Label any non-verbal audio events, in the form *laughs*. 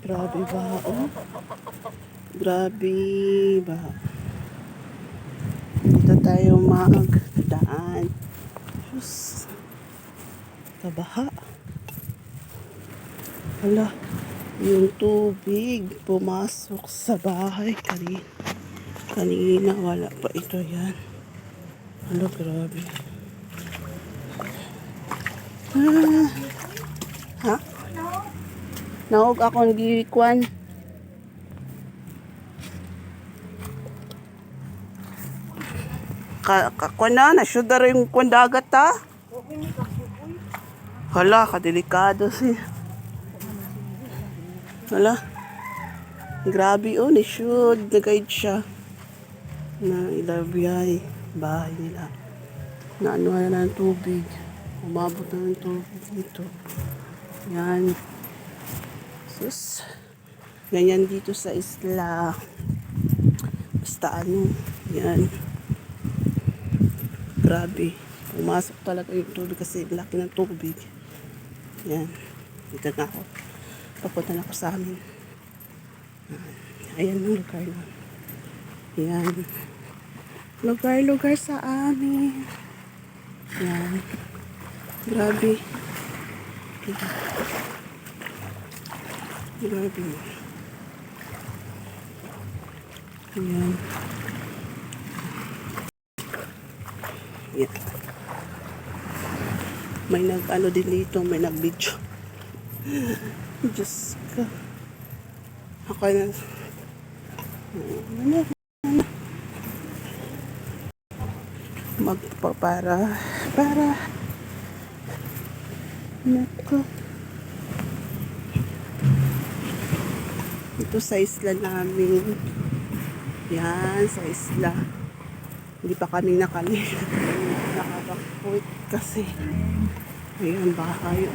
Grabe ba, oh. Grabe ba. Dito tayo magdaan. Diyos. Kabaha. Hala. Yung tubig pumasok sa bahay kanina. Kanina wala pa ito yan. Hala, grabe. Ah. Naog akong gikwan. Ka, ka kwan na, nasyudar yung kwan dagat ha. Hala, kadelikado siya. Hala. Grabe oh, ni should nag-guide siya na ilabiyay bahay nila. Na ano na ng tubig. Umabot na ng tubig dito. Yan. Sus. Ganyan dito sa isla. Basta ano. Yan. Grabe. Pumasok talaga yung tubig kasi laki ng tubig. Yan. Dito na ako. Papunta na ako sa amin. Ayan ang lugar na. Yan. Lugar-lugar sa amin. Yan. Grabe. Grabe. Ayan. Yan. May nag-ano din dito, may nag-video. *laughs* Diyos ko. Ako na. Ano? Magpapara. Para. Nako. Ito sa isla namin. Yan, sa isla. Hindi pa kami nakali. *laughs* Nakabakwit kasi. Ayan, bahay.